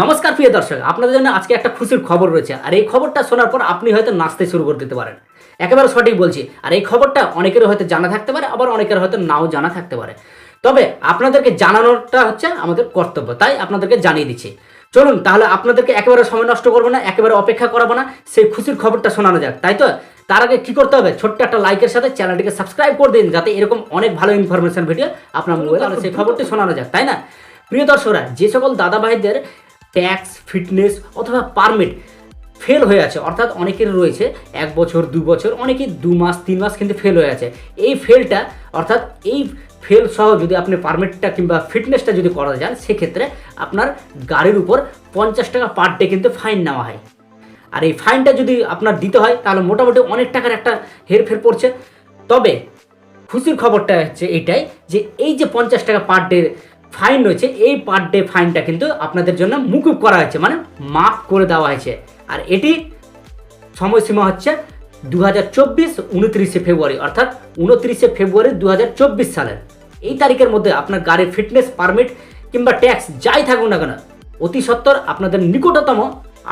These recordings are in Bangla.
নমস্কার প্রিয় দর্শক আপনাদের জন্য আজকে একটা খুশির খবর রয়েছে। আর এই খবরটা শোনার পর আপনি হয়তো নাচতে শুরু করে দিতে পারেন। একেবারে সঠিক বলছি। আর এই খবরটা অনেকের হয়তো জানা থাকতে পারে আবার অনেকের হয়তো নাও জানা থাকতে পারে। তবে আপনাদেরকে জানানোটা হচ্ছে আমাদের কর্তব্য তাই আপনাদেরকে জানিয়ে দিচ্ছি। চলুন তাহলে আপনাদেরকে একেবারে সময় নষ্ট করব না একেবারে অপেক্ষা করাবো না সেই খুশির খবরটা শোনানো যাক। তাই তো? তার আগে কি করতে হবে? ছোট্ট একটা লাইকের সাথে চ্যানেলটিকে সাবস্ক্রাইব করে দিন যাতে এরকম অনেক ভালো ইনফরমেশন ভিডিও আপনার মোবাইলে সেই খবরটি শোনানো যাক তাই না? প্রিয় দর্শকরা যে সকল দাদা ভাইদের ট্যাক্স ফিটনেস অথবা পারমিট ফেল হয়ে আছে। অর্থাৎ অনেকের রয়েছে এক বছর, দু বছর, অনেকেই দু মাস, তিন মাস কিন্তু ফেল হয়ে আছে। এই ফেলটা অর্থাৎ এই ফেল সহ যদি আপনি পারমিটটা কিংবা ফিটনেসটা যদি করা যান সেক্ষেত্রে আপনার গাড়ির উপর পঞ্চাশ টাকা পার ডে কিন্তু ফাইন নেওয়া হয়। আর এই ফাইনটা যদি আপনার দিতে হয়, তাহলে মোটামুটি অনেক টাকার একটা হেরফের পড়ছে। তবে খুশির খবরটা হচ্ছে এইটাই যে, এই যে পঞ্চাশ টাকা পার ডে ফাইন রয়েছে। এই পার ডে ফাইনটা কিন্তু আপনাদের জন্য মুকুব করা হয়েছে মানে মাফ করে দেওয়া হয়েছে। আর এটি সময়সীমা হচ্ছে দু হাজার চব্বিশ উনত্রিশে ফেব্রুয়ারি, অর্থাৎ উনত্রিশে ফেব্রুয়ারি দু হাজার চব্বিশ সালের। এই তারিখের মধ্যে আপনার গাড়ির ফিটনেস পারমিট কিংবা ট্যাক্স যাই থাকুক না কেন, অতি সত্বর আপনাদের নিকটতম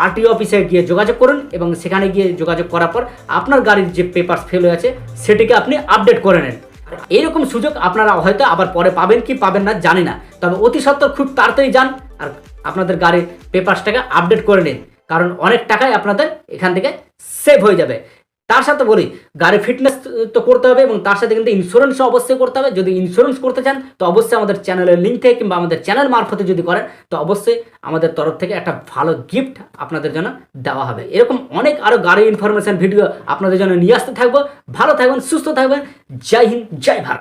আরটিও অফিসে গিয়ে যোগাযোগ করুন এবং সেখানে গিয়ে যোগাযোগ করার পর আপনার গাড়ির যে পেপার ফেল হয়ে আছে সেটিকে আপনি আপডেট করে নেন। এইরকম সুযোগ আপনারা হয়তো আবার পরে পাবেন কি পাবেন না জানি না। তবে অতি সত্ত্বর খুব তাড়াতাড়ি যান আর আপনাদের গাড়ির পেপারসটাকে আপডেট করে নিন। কারণ অনেক টাকাই আপনাদের এখান থেকে সেভ হয়ে যাবে। তার সাথে বলি, গাড়ি ফিটনেস তো করতে হবে এবং তার সাথে কিন্তু ইন্স্যুরেন্সও অবশ্যই করতে হবে। যদি ইন্স্যুরেন্স করতে চান, তো অবশ্যই আমাদের চ্যানেলের লিঙ্ক থেকে কিংবা আমাদের চ্যানেল মারফতে যদি করেন, তো অবশ্যই আমাদের তরফ থেকে একটা ভালো গিফট আপনাদের জন্য দেওয়া হবে। এরকম অনেক আরও গাড়ি ইনফরমেশন ভিডিও আপনাদের জন্য নিয়ে আসতে থাকব। ভালো থাকবেন, সুস্থ থাকবেন। জয় হিন্দ, জয় ভারত।